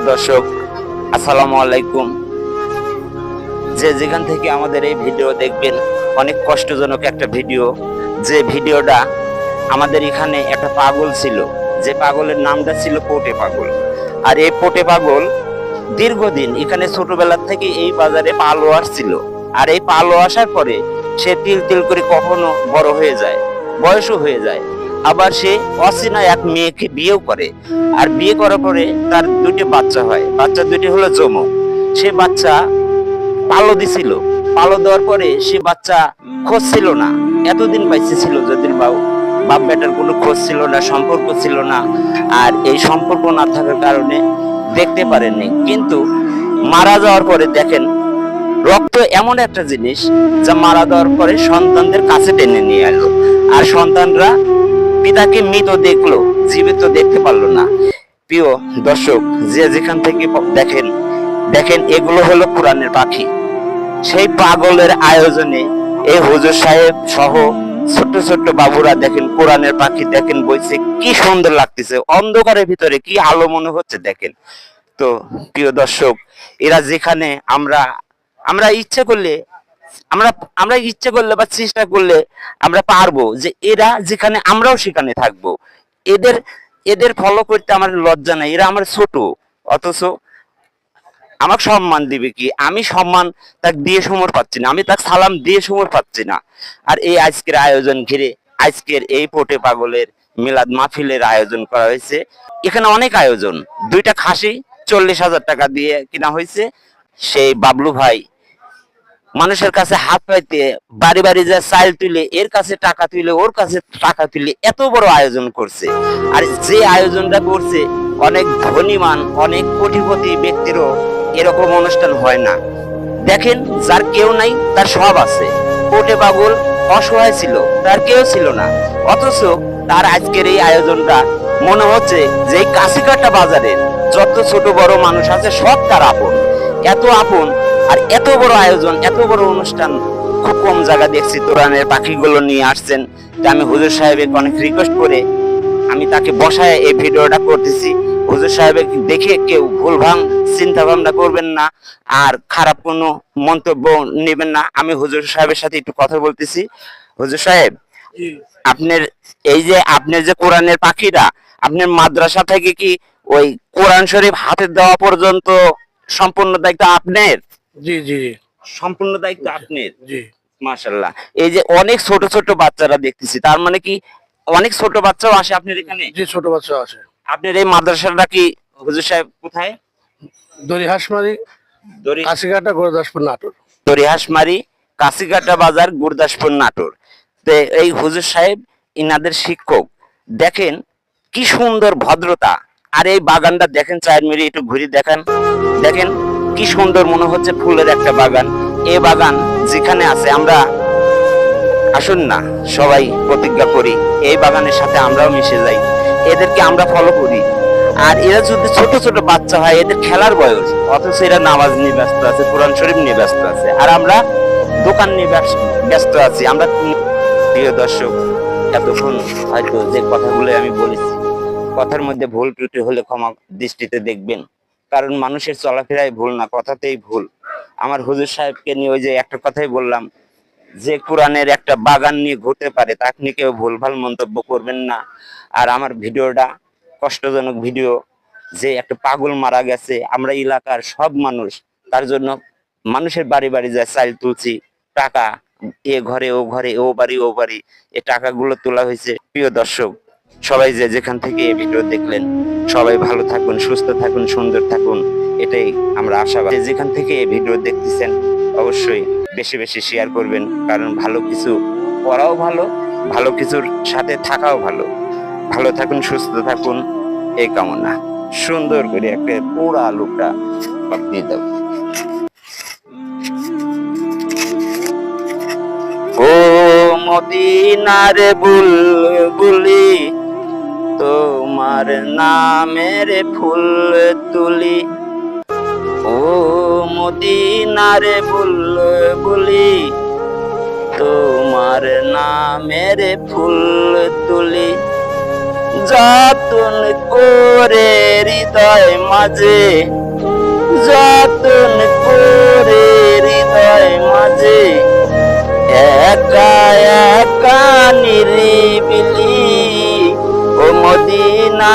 দর্শক, আসসালামু আলাইকুম। যে যেখান থেকে আমাদের এই ভিডিও দেখবেন, অনেক কষ্টজনক একটা ভিডিও। যে ভিডিওটা আমাদের এখানে একটা পাগল ছিল, যে পাগলের নামটা ছিল পোটে পাগল। আর এই পোটে পাগল দীর্ঘদিন এখানে ছোটবেলা থেকে এই বাজারে পালো আসছিল আর এই পালো আসার পরে সে তিল তিল করে কখনো বড় হয়ে যায়, বয়সও হয়ে যায়। আবার সে অচেনা এক মেয়েকে বিয়েও করে। আর বিয়ে করার পরে তার দুটি বাচ্চা হয়। বাচ্চা দুটি হলো যমক। সে বাচ্চা পালো দিছিল। পালো দেওয়ার পরে সে বাচ্চা খোঁজ ছিল না। এতদিন পাইছে ছিল যদির বাবু বাপ বেটার কোনো খোঁজ ছিল না, সম্পর্ক ছিল না। আর এই সম্পর্ক না থাকার কারণে দেখতে পারেননি। কিন্তু মারা যাওয়ার পরে দেখেন, রক্ত এমন একটা জিনিস যা মারা দেওয়ার পরে সন্তানদের কাছে টেনে নিয়ে এলো। আর সন্তানরা পিতাকে মৃত দেখল, জীবিত দেখতে পারল না। প্রিয় দর্শক, যে যেখান থেকে দেখেন দেখেন এগুলো হলো কোরআনের পাখি। সেই পাগলের আয়োজনে এই হুজুর সাহেব সহ ছোট্ট ছোট্ট বাবুরা দেখেন কোরআনের পাখি, দেখেন বইছে কি সুন্দর লাগতেছে। অন্ধকারের ভিতরে কি আলো মনে হচ্ছে দেখেন। তো প্রিয় দর্শক, এরা যেখানে আমরা আমরা ইচ্ছে করলে আমরা আমরা ইচ্ছে করলে বা চেষ্টা করলে আমরা পারব যে এরা যেখানে আমরাও সেখানে থাকব। এদের এদের ফলো করতে আমার লজ্জা নাই, এরা আমার ছোট। অথচ আমাকে সম্মান দিবে কি? আমি সম্মান তাকে দিয়ে সমর পাচ্ছি না, আমি তাকে সালাম দিয়ে সমর পাচ্ছি না। আর এই আজকের আয়োজন ঘিরে, আজকের এই পোটে পাগলের মিলাদ মাহফিলের আয়োজন করা হয়েছে। এখানে অনেক আয়োজন, দুইটা খাসি চল্লিশ হাজার টাকা দিয়ে কিনা হয়েছে। সেই বাবলু ভাই মানুষের কাছে হাত পাইতে, বাড়ি বাড়ি যা চাইল তুলে, এর কাছে টাকা তুলে, ওর কাছে টাকা তুলে এত বড় আয়োজন করছে। আর যে আয়োজনটা করছে, অনেক ধনীমান, অনেক কোটিপতি ব্যক্তিরও এরকম অনুষ্ঠান হয় না। দেখেন, যার কেউ নাই, তার সব আছে। কোটে পাগল, অসহায় ছিল, তার কেউ ছিল না। অথচ তার আজকের এই আয়োজনটা, মনে হচ্ছে যে কাশিকাটা বাজারের, যত ছোট বড় মানুষ আছে, সব তার আপন। এত আপন আর এত বড় আয়োজন এত বড় অনুষ্ঠান খুব কম জায়গা দেখছি তোরানের পাখিগুলো নিয়ে আসছেন। তা আমি হুজুর সাহেবকে অনেক রিকোয়েস্ট করে আমি তাকে বসায় এই ভিডিওটা করতেছি। হুজুর সাহেবের দেখে কেউ ভুল ভাঙ চিন্তা ভাবনা করবেন না আর খারাপ কোনো মন্তব্য নেবেন না। আমি হুজুর সাহেবের সাথে একটু কথা বলতেছি। হুজুর সাহেব আপনার এই যে আপনার যে কোরআনের পাখিরা আপনার মাদ্রাসা থেকে কি ওই কোরআন শরীফ হাতে দেওয়া পর্যন্ত সম্পূর্ণ দায়িত্ব আপনার? জি জি জি। সম্পূর্ণ দায়িত্ব আপনার? জি। মাশাল্লাহ এই যে অনেক ছোট ছোট বাচ্চারা দেখতেছি তার মানে কি অনেক ছোট বাচ্চাও আসে আপনার এখানে? জি ছোট বাচ্চা আছে আপনার এই মাদ্রাসাটা কি হুজুর সাহেব কোথায়? কাশিঘাটা গোরদাসপুর নাটোর। দরিহাসমারি কাশিঘাটা বাজার গুরদাসপুর নাটোর। তো এই হুজুর সাহেব ইনাদের শিক্ষক। দেখেন কি সুন্দর ভদ্রতা। আর এই বাগানটা দেখেন চায়ের মেরে একটু ঘুরে দেখেন। দেখেন কি সুন্দর মনে হচ্ছে ফুলের একটা বাগান। এই বাগান যেখানে আছে আমরা আসুন না, সবাই প্রতিজ্ঞা করি, এই বাগানের সাথে আমরাও মিশে যাই। এদেরকে আমরা ফলো করি। আর এরা যদি ছোট ছোট বাচ্চা হয়, এদের খেলার বয়স, অথচ এরা নামাজ নিয়ে ব্যস্ত আছে, কোরআন শরীফ নিয়ে ব্যস্ত আছে, আর আমরা দোকান নিয়ে ব্যস্ত আছি। আমরা প্রিয় দর্শক, এতক্ষণ হয়তো যে কথাগুলো আমি বলেছি, কথার মধ্যে ভুল ত্রুটি হলে ক্ষমা দৃষ্টিতে দেখবেন। কারণ মানুষের চলাফেরাই ভুল না, কথাতেই ভুল। আমার হুজুর সাহেবকে নিয়ে ওই যে একটা কথাই বললাম, যে কোরআনের একটা বাগান নিয়ে ঘুরতে পারে তাকে নিয়ে কেউ ভুল ভুলভাল মন্তব্য করবেন না। আর আমার ভিডিওটা, কষ্টজনক ভিডিও, যে একটা পাগল মারা গেছে, আমরা এলাকার সব মানুষ, তার জন্য মানুষের বাড়ি বাড়ি যায় চাইল তুলছি, টাকা, এ ঘরে, ও ঘরে, ও বাড়ি ও বাড়ি, এ টাকাগুলো তোলা হয়েছে। প্রিয় দর্শক সবাই যে যেখান থেকে এই ভিডিও দেখলেন, সবাই ভালো থাকুন, সুস্থ থাকুন, সুন্দর থাকুন, এটাই আমরা আশাবাদ যেখান থেকে এই ভিডিও দেখতেছেন, অবশ্যই বেশি বেশি শেয়ার করবেন, কারণ ভালো কিছু করাও ভালো ভালো কিছুর সাথে থাকাও ভালো। ভালো থাকুন, সুস্থ থাকুন, এই কামনা। সুন্দর করে একটা পুরা আলুটা দিয়ে দাও ও মদিনার বুলবুলি তোমার নামের ফুল তুলি। ও মদিনার বুলবুলি, তোমার নামের ফুল তুলি। যতন করে হৃদয় মাঝে, যতন করে হৃদয় মাঝে, একা একা